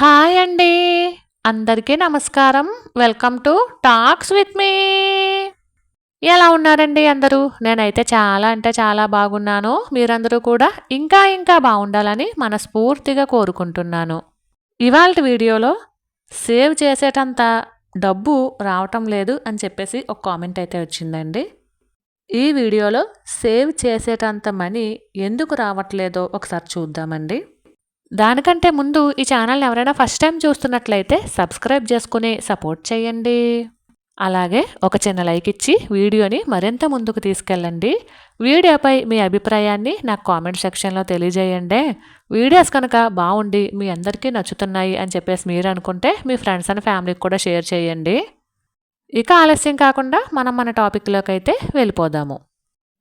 Hi అండి. అందరికీ నమస్కారం. Welcome to talks with me. ఎలా ఉన్నారండి అందరూ? నేనైతే చాలా అంటే చాలా బాగున్నాను. మీరందరూ కూడా ఇంకా ఇంకా బాగుండాలని మనస్ఫూర్తిగా కోరుకుంటున్నాను. ఇవాళ వీడియోలో సేవ్ చేసేటంత డబ్బు రావటం లేదు అని చెప్పేసి ఒక కామెంట్ అయితే వచ్చిందండి. ఈ వీడియోలో సేవ్ చేసేటంత మనీ ఎందుకు రావట్లేదో ఒకసారి చూద్దామండి. దానికంటే ముందు ఈ ఛానల్ ఎవరైనా ఫస్ట్ టైం చూస్తున్నట్లయితే సబ్స్క్రైబ్ చేసుకుని సపోర్ట్ చేయండి. అలాగే ఒక చిన్న లైక్ ఇచ్చి వీడియోని మరింత ముందుకు తీసుకెళ్ళండి. వీడియోపై మీ అభిప్రాయాన్ని నాకు కామెంట్ సెక్షన్లో తెలియజేయండి. వీడియోస్ కనుక బాగుండి మీ అందరికీ నచ్చుతున్నాయి అని చెప్పేసి మీరు అనుకుంటే మీ ఫ్రెండ్స్ అండ్ ఫ్యామిలీకి కూడా షేర్ చేయండి. ఇక ఆలస్యం కాకుండా మనం మన టాపిక్లోకి అయితే వెళ్ళిపోదాము.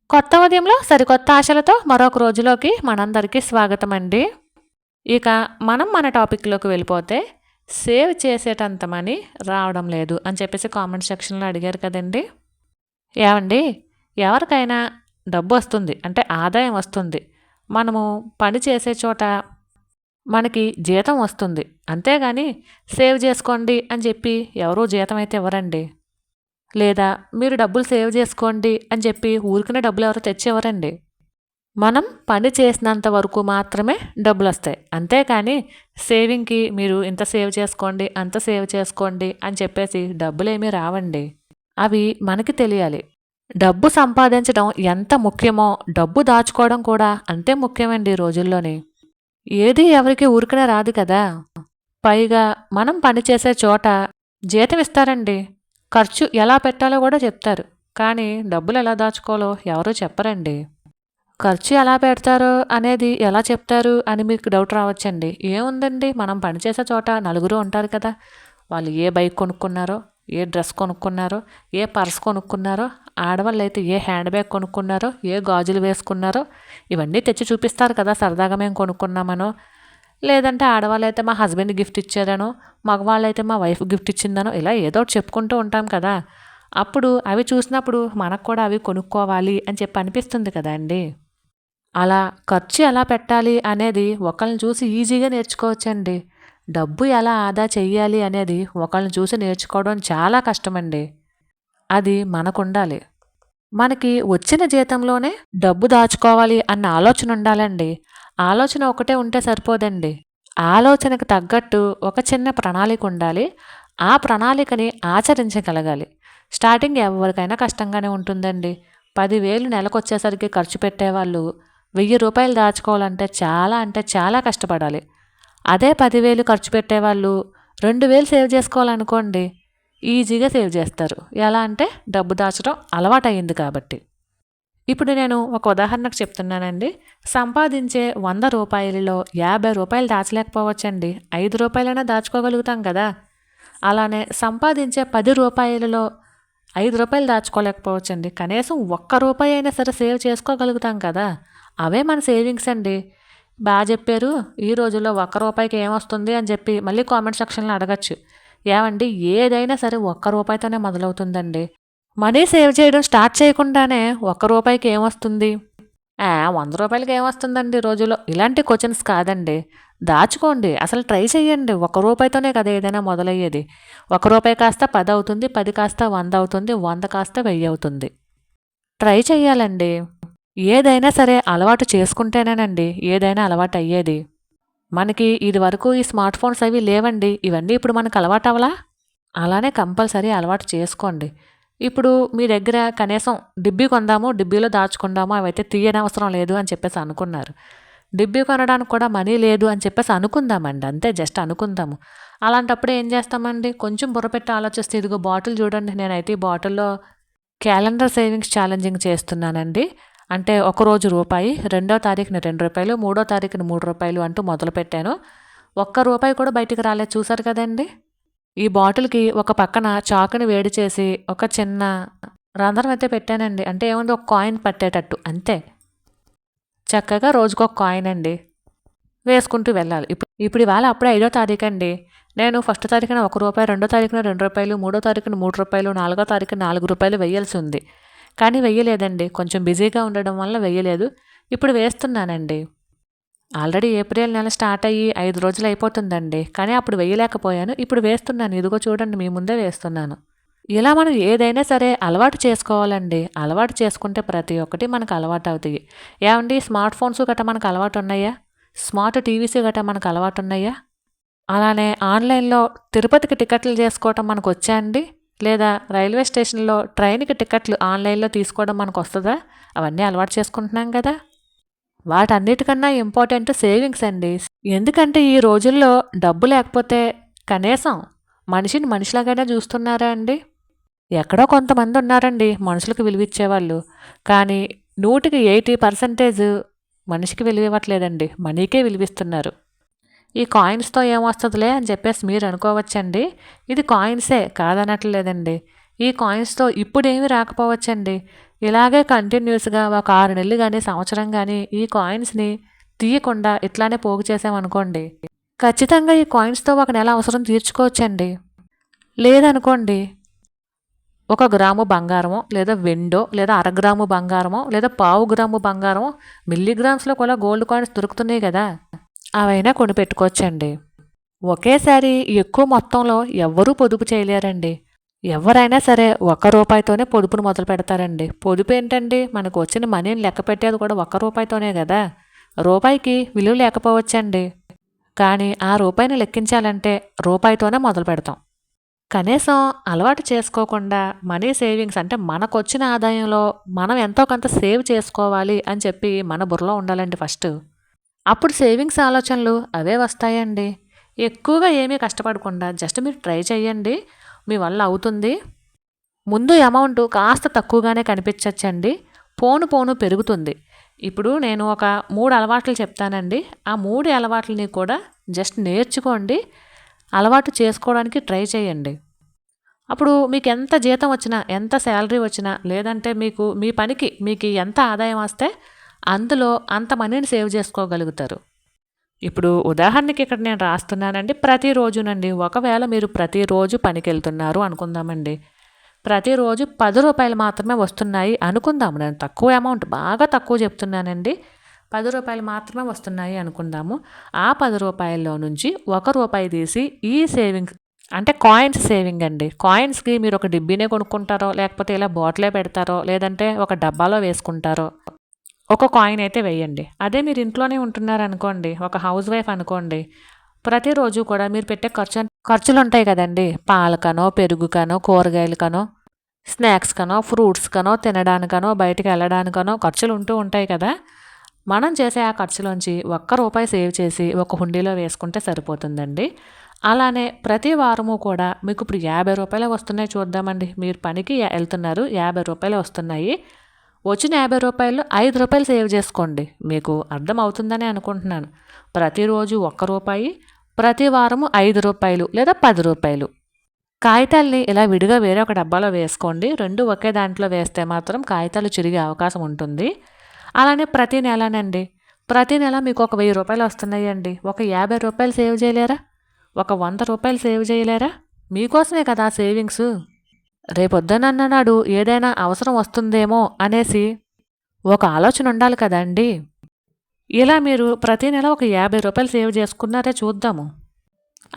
కొత్త ఉదయంలో సరికొత్త ఆశలతో మరొక రోజులోకి మనందరికీ స్వాగతం అండి ఇక మనం మన టాపిక్లోకి వెళ్ళిపోతే సేవ్ చేసేటంత మనీ రావడం లేదు అని చెప్పేసి కామెంట్ సెక్షన్లో అడిగారు కదండి. ఏమండి? ఎవరికైనా డబ్బు వస్తుంది అంటే ఆదాయం వస్తుంది. మనము పని చేసే చోట మనకి జీతం వస్తుంది. అంతేగాని సేవ్ చేసుకోండి అని చెప్పి ఎవరూ జీతం అయితే ఇవ్వరండి. లేదా మీరు డబ్బులు సేవ్ చేసుకోండి అని చెప్పి ఊరికిన డబ్బులు ఎవరు తెచ్చేవరండి. మనం పని చేసినంత వరకు మాత్రమే డబ్బులు వస్తాయి అంతేకాని సేవింగ్కి మీరు ఇంత సేవ్ చేసుకోండి అంత సేవ్ చేసుకోండి అని చెప్పేసి డబ్బులేమీ రావండి. అవి మనకి తెలియాలి. డబ్బు సంపాదించడం ఎంత ముఖ్యమో డబ్బు దాచుకోవడం కూడా అంతే ముఖ్యమండి ఈ రోజుల్లోని. ఏది ఎవరికి ఊరికనే రాదు కదా. పైగా మనం పనిచేసే చోట జీతం ఇస్తారండి. ఖర్చు ఎలా పెట్టాలో కూడా చెప్తారు. కానీ డబ్బులు ఎలా దాచుకోవాలో ఎవరూ చెప్పరండి. ఖర్చు ఎలా పెడతారో అనేది ఎలా చెప్తారు అని మీకు డౌట్ రావచ్చండి. ఏముందండి? మనం పనిచేసే చోట నలుగురు ఉంటారు కదా. వాళ్ళు ఏ బైక్ కొనుక్కున్నారో ఏ డ్రెస్ కొనుక్కున్నారో ఏ పర్స్ కొనుక్కున్నారో ఆడవాళ్ళు అయితే ఏ హ్యాండ్ బ్యాగ్ కొనుక్కున్నారో ఏ గాజులు వేసుకున్నారో ఇవన్నీ తెచ్చి చూపిస్తారు కదా సరదాగా మేము కొనుక్కున్నామనో. లేదంటే ఆడవాళ్ళు అయితే మా హస్బెండ్ గిఫ్ట్ ఇచ్చారనో మగవాళ్ళు అయితే మా వైఫ్ గిఫ్ట్ ఇచ్చిందనో ఇలా ఏదో ఒకటి చెప్పుకుంటూ ఉంటాం కదా. అప్పుడు అవి చూసినప్పుడు మనకు కూడా అవి కొనుక్కోవాలి అని చెప్పి అనిపిస్తుంది కదా అండి. అలా ఖర్చు ఎలా పెట్టాలి అనేది ఒకళ్ళని చూసి ఈజీగా నేర్చుకోవచ్చండి. డబ్బు ఎలా ఆదా చేయాలి అనేది ఒకళ్ళని చూసి నేర్చుకోవడం చాలా కష్టమండి. అది మనకుండాలి. మనకి వచ్చిన జీతంలోనే డబ్బు దాచుకోవాలి అన్న ఆలోచన ఉండాలండి. ఆలోచన ఒకటే ఉంటే సరిపోదండి. ఆలోచనకు తగ్గట్టు ఒక చిన్న ప్రణాళిక ఉండాలి. ఆ ప్రణాళికని ఆచరించగలగాలి. స్టార్టింగ్ ఎవరికైనా కష్టంగానే ఉంటుందండి. పదివేలు నెలకు వచ్చేసరికి ఖర్చు పెట్టేవాళ్ళు వెయ్యి రూపాయలు దాచుకోవాలంటే చాలా అంటే చాలా కష్టపడాలి. అదే పదివేలు ఖర్చు పెట్టేవాళ్ళు రెండు వేలు సేవ్ చేసుకోవాలనుకోండి ఈజీగా సేవ్ చేస్తారు. ఎలా అంటే డబ్బు దాచడం అలవాటయింది కాబట్టి. ఇప్పుడు నేను ఒక ఉదాహరణకు చెప్తున్నానండి. సంపాదించే వంద రూపాయలలో యాభై రూపాయలు దాచలేకపోవచ్చండి. ఐదు రూపాయలైనా దాచుకోగలుగుతాం కదా. అలానే సంపాదించే పది రూపాయలలో ఐదు రూపాయలు దాచుకోలేకపోవచ్చండి. కనీసం ఒక్క రూపాయి అయినా సరే సేవ్ చేసుకోగలుగుతాం కదా. అవే మన సేవింగ్స్ అండి. బాగా చెప్పారు ఈ రోజుల్లో ఒక్క రూపాయికి ఏమొస్తుంది అని చెప్పి మళ్ళీ కామెంట్ సెక్షన్లో అడగచ్చు. ఏమండి ఏదైనా సరే ఒక్క రూపాయితోనే మొదలవుతుందండి. మనీ సేవ్ చేయడం స్టార్ట్ చేయకుండానే ఒక్క రూపాయికి ఏమొస్తుంది? వంద రూపాయలకి ఏమొస్తుందండి రోజులో ఇలాంటి క్వశ్చన్స్ కాదండి. దాచుకోండి అసలు ట్రై చేయండి ఒక రూపాయితోనే కదా ఏదైనా మొదలయ్యేది. ఒక రూపాయి కాస్త పది అవుతుంది పది కాస్త వంద అవుతుంది వంద కాస్త వెయ్యి అవుతుంది. ట్రై చేయాలండి ఏదైనా సరే అలవాటు చేసుకుంటేనేనండి ఏదైనా అలవాటు అయ్యేది మనకి ఇది వరకు ఈ స్మార్ట్ ఫోన్స్ అవి లేవండి. ఇవన్నీ ఇప్పుడు మనకు అలవాటు అవలా అలానే కంపల్సరీ అలవాటు చేసుకోండి. ఇప్పుడు మీ దగ్గర కనీసం డిబ్బీ కొందాము డిబ్బీలో దాచుకుందాము అవైతే తీయనవసరం లేదు అని చెప్పేసి అనుకున్నారు. డిబ్బీ కొనడానికి కూడా మనీ లేదు అని చెప్పేసి అనుకుందామండి. అంతే జస్ట్ అనుకుందాము. అలాంటప్పుడు ఏం చేస్తామండి? కొంచెం బుర్రపెట్టి ఆలోచిస్తే ఇదిగో బాటిల్ చూడండి నేనైతే ఈ బాటిల్లో క్యాలెండర్ సేవింగ్స్ ఛాలెంజింగ్ చేస్తున్నానండి. అంటే ఒకరోజు రూపాయి రెండో తారీఖున రెండు రూపాయలు మూడో తారీఖున మూడు రూపాయలు అంటూ మొదలుపెట్టాను. ఒక్క రూపాయి కూడా బయటికి రాలేదు చూసారు కదండి? ఈ బాటిల్కి ఒక పక్కన చాకుని వేడి చేసి ఒక చిన్న రంధ్రం అయితే పెట్టానండి. అంటే ఏముంది ఒక కాయిన్ పట్టేటట్టు అంతే. చక్కగా రోజుకు ఒక కాయిన్ అండి. వేసుకుంటూ వెళ్ళాలి. ఇప్పుడు ఇప్పుడు ఇవాళ అప్పుడే ఐదో తారీఖు అండి. నేను ఫస్ట్ తారీఖున ఒక రూపాయి రెండో తారీఖున రెండు రూపాయలు మూడో తారీఖున మూడు రూపాయలు నాలుగో తారీఖున నాలుగు రూపాయలు వేయాల్సి ఉంది. కానీ వెయ్యలేదండి. కొంచెం బిజీగా ఉండడం వల్ల వెయ్యలేదు. ఇప్పుడు వేస్తున్నానండి. ఆల్రెడీ ఏప్రిల్ నెల స్టార్ట్ అయ్యి ఐదు రోజులు అయిపోతుందండి. కానీ అప్పుడు వేయలేకపోయాను ఇప్పుడు వేస్తున్నాను. ఇదిగో చూడండి మీ ముందే వేస్తున్నాను. ఇలా మనం ఏదైనా సరే అలవాటు చేసుకోవాలండి. అలవాటు చేసుకుంటే ప్రతి ఒక్కటి మనకు అలవాటు అవుతాయి. ఏమండి స్మార్ట్ ఫోన్స్ గట్రా మనకు అలవాటు ఉన్నాయా? స్మార్ట్ టీవీస్ గట్రా మనకు అలవాటు ఉన్నాయా? అలానే ఆన్లైన్లో తిరుపతికి టికెట్లు చేసుకోవటం మనకు వచ్చా అండి? లేదా రైల్వే స్టేషన్లో ట్రైన్కి టికెట్లు ఆన్లైన్లో తీసుకోవడం మనకు వస్తుందా అవన్నీ అలవాటు చేసుకుంటున్నాం కదా. వాటన్నిటికన్నా ఇంపార్టెంట్ సేవింగ్స్ అండి. ఎందుకంటే ఈ రోజుల్లో డబ్బు లేకపోతే కనీసం మనిషిని మనిషిలాగానే చూస్తున్నారా అండి? ఎక్కడో కొంతమంది ఉన్నారండి మనుషులకు విలువిచ్చేవాళ్ళు. కానీ నూటికి ఎయిటీ పర్సెంటేజ్ మనిషికి విలువ ఇవ్వట్లేదండి మనీకే విలువిస్తున్నారు. ఈ కాయిన్స్తో ఏమొస్తుందిలే అని చెప్పేసి మీరు అనుకోవచ్చండి. ఇది కాయిన్సే కాదనట్లేదండి. ఈ కాయిన్స్తో ఇప్పుడేమీ రాకపోవచ్చండి. ఇలాగే కంటిన్యూస్గా ఒక ఆరు నెలలు కానీ సంవత్సరం కానీ ఈ కాయిన్స్ని తీయకుండా ఇట్లానే పోగు చేసామనుకోండి ఖచ్చితంగా ఈ కాయిన్స్తో ఒక నెల అవసరం తీర్చుకోవచ్చండి. లేదనుకోండి ఒక గ్రాము బంగారమో లేదా వెండో లేదా అరగ్రాము బంగారమో లేదా పావు గ్రాము బంగారమో మిల్లీగ్రామ్స్లో కూడా గోల్డ్ కాయిన్స్ దొరుకుతున్నాయి కదా. అవైనా కొని పెట్టుకోవచ్చండి ఒకేసారి ఎక్కువ మొత్తంలో ఎవ్వరూ పొదుపు చేయలేరండి. ఎవరైనా సరే ఒక్క రూపాయితోనే పొదుపును మొదలు పెడతారండి. పొదుపు ఏంటండి? మనకు వచ్చిన మనీని లెక్క పెట్టేది కూడా ఒక్క రూపాయితోనే కదా. రూపాయికి విలువ లేకపోవచ్చండి. కానీ ఆ రూపాయిని లెక్కించాలంటే రూపాయితోనే మొదలు పెడతాం. కనీసం అలవాటు చేసుకోకుండా మనీ సేవింగ్స్ అంటే మనకు వచ్చిన ఆదాయంలో మనం ఎంతో కొంత సేవ్ చేసుకోవాలి అని చెప్పి మన బుర్రలో ఉండాలండి ఫస్ట్. అప్పుడు సేవింగ్స్ ఆలోచనలు అవే వస్తాయండి. ఎక్కువగా ఏమీ కష్టపడకుండా జస్ట్ మీరు ట్రై చేయండి మీ వల్ల అవుతుంది. ముందు అమౌంట్ కాస్త తక్కువగానే కనిపించచ్చండి. పోను పోను పెరుగుతుంది. ఇప్పుడు నేను ఒక మూడు అలవాట్లు చెప్తానండి. ఆ మూడు అలవాట్లని కూడా జస్ట్ నేర్చుకోండి. అలవాటు చేసుకోవడానికి ట్రై చేయండి అప్పుడు మీకు ఎంత జీతం వచ్చినా ఎంత శాలరీ వచ్చినా లేదంటే మీకు మీ పనికి మీకు ఎంత ఆదాయం వస్తే అందులో అంత మనీని సేవ్ చేసుకోగలుగుతారు. ఇప్పుడు ఉదాహరణకి ఇక్కడ నేను రాస్తున్నానండి ప్రతిరోజునండి. ఒకవేళ మీరు ప్రతిరోజు పనికి వెళ్తున్నారు అనుకుందామండి. ప్రతిరోజు పది రూపాయలు మాత్రమే వస్తున్నాయి అనుకుందాము. నేను తక్కువ అమౌంట్ బాగా తక్కువ చెప్తున్నానండి. పది రూపాయలు మాత్రమే వస్తున్నాయి అనుకుందాము. ఆ పది రూపాయల్లో నుంచి ఒక రూపాయి తీసి ఈ సేవింగ్ అంటే కాయిన్స్ సేవింగ్ అండి. కాయిన్స్కి మీరు ఒక డిబ్బీనే కొనుక్కుంటారో లేకపోతే ఇలా బాటిలే పెడతారో లేదంటే ఒక డబ్బాలో వేసుకుంటారో ఒక కాయిన్ అయితే వేయండి. అదే మీరు ఇంట్లోనే ఉంటున్నారనుకోండి ఒక హౌస్ వైఫ్ అనుకోండి ప్రతిరోజు కూడా మీరు పెట్టే ఖర్చు ఖర్చులు ఉంటాయి కదండి. పాలకనో పెరుగుకనో కూరగాయలకనో స్నాక్స్ కనో ఫ్రూట్స్ కనో తినడానికనో బయటికి వెళ్ళడానికనో ఖర్చులు ఉంటూ ఉంటాయి కదా. మనం చేసే ఆ ఖర్చులోంచి ఒక్క రూపాయి సేవ్ చేసి ఒక హుండీలో వేసుకుంటే సరిపోతుందండి. అలానే ప్రతి వారము కూడా మీకు ఇప్పుడు యాభై రూపాయలు వస్తున్నాయి చూద్దామండి. మీరు పనికి వెళ్తున్నారు యాభై రూపాయలు వస్తున్నాయి. వచ్చిన యాభై రూపాయలు ఐదు రూపాయలు సేవ్ చేసుకోండి. మీకు అర్థం అవుతుందని అనుకుంటున్నాను. ప్రతిరోజు ఒక్క రూపాయి ప్రతి వారము ఐదు రూపాయలు లేదా పది రూపాయలు. కాగితాల్ని ఇలా విడిగా వేరే ఒక డబ్బాలో వేసుకోండి. రెండు ఒకే దాంట్లో వేస్తే మాత్రం కాగితాలు చిరిగే అవకాశం ఉంటుంది. అలానే ప్రతి నెలనండి. ప్రతి నెల మీకు ఒక వెయ్యి రూపాయలు వస్తున్నాయండి. ఒక యాభై రూపాయలు సేవ్ చేయలేరా? ఒక వంద రూపాయలు సేవ్ చేయలేరా? మీకోసమే కదా సేవింగ్స్. రేపొద్దునన్న నాడు ఏదైనా అవసరం వస్తుందేమో అనేసి. ఒక ఆలోచన ఉండాలి కదండి. ఇలా మీరు ప్రతి నెల ఒక యాభై రూపాయలు సేవ్ చేసుకున్నారే చూద్దాము.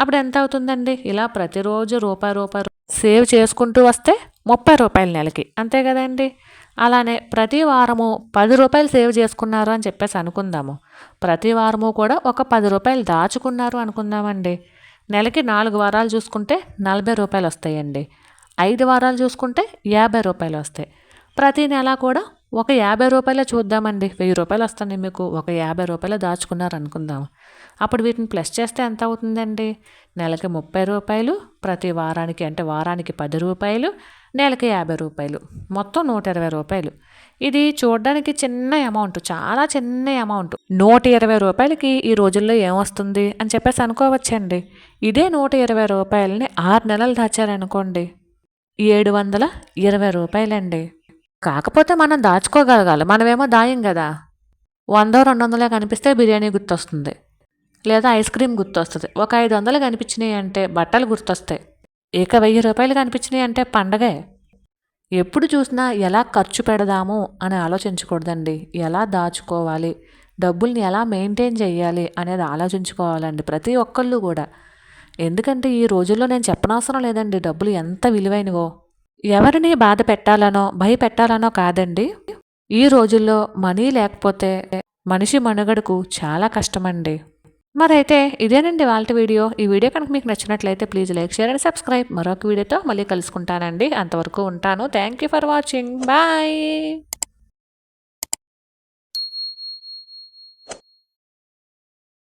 అప్పుడు ఎంత అవుతుందండి ఇలా ప్రతిరోజు రూపాయి రూపాయి సేవ్ చేసుకుంటూ వస్తే ముప్పై రూపాయల నెలకి అంతే కదండి. అలానే ప్రతి వారము పది రూపాయలు సేవ్ చేసుకున్నారు అని చెప్పేసి అనుకుందాము. ప్రతి వారము కూడా ఒక పది రూపాయలు దాచుకున్నారు అనుకుందామండి. నెలకి నాలుగు వారాలు చూసుకుంటే నలభై రూపాయలు వస్తాయండి. ఐదు వారాలు చూసుకుంటే యాభై రూపాయలు వస్తాయి. ప్రతి నెల కూడా ఒక యాభై రూపాయల చూద్దామండి. వెయ్యి రూపాయలు వస్తుంది మీకు. ఒక యాభై రూపాయలు దాచుకున్నారు అనుకుందాం అప్పుడు వీటిని ప్లస్ చేస్తే ఎంత అవుతుందండి? నెలకి ముప్పై రూపాయలు ప్రతి వారానికి అంటే వారానికి పది రూపాయలు నెలకి యాభై రూపాయలు. మొత్తం నూట ఇరవై రూపాయలు. ఇది చూడడానికి చిన్న అమౌంట్ చాలా చిన్న అమౌంట్. నూట ఇరవై రూపాయలకి ఈ రోజుల్లో ఏమొస్తుంది అని చెప్పేసి అనుకోవచ్చండి. ఇదే నూట ఇరవై రూపాయలని ఆరు నెలలు దాచారనుకోండి. ఏడు వందల ఇరవై రూపాయలండి. కాకపోతే మనం దాచుకోగలగాలి. మనమేమో దాయం కదా. వందో రెండు వందలే కనిపిస్తే బిర్యానీ గుర్తొస్తుంది. లేదా ఐస్ క్రీమ్ గుర్తొస్తుంది. ఒక ఐదు వందలు కనిపించినాయి అంటే బట్టలు గుర్తొస్తాయి. ఇక వెయ్యి రూపాయలు కనిపించినాయి అంటే పండగే. ఎప్పుడు చూసినా ఎలా ఖర్చు పెడదాము అని ఆలోచించకూడదండి. ఎలా దాచుకోవాలి? డబ్బుల్ని ఎలా మెయింటైన్ చేయాలి అనేది ఆలోచించుకోవాలండి. ప్రతి ఒక్కళ్ళు కూడా. ఎందుకంటే ఈ రోజుల్లో నేను చెప్పనవసరం లేదండి. డబ్బులు ఎంత విలువైనవో. ఎవరిని బాధ పెట్టాలనో భయపెట్టాలనో కాదండి. ఈ రోజుల్లో మనీ లేకపోతే మనిషి మనుగడకు చాలా కష్టమండి. మరైతే ఇదేనండి వాళ్ళ వీడియో. ఈ వీడియో కనుక మీకు నచ్చినట్లయితే please like share and subscribe. మరొక వీడియోతో మళ్ళీ కలుసుకుంటానండి. అంతవరకు ఉంటాను. Thank you for watching. Bye.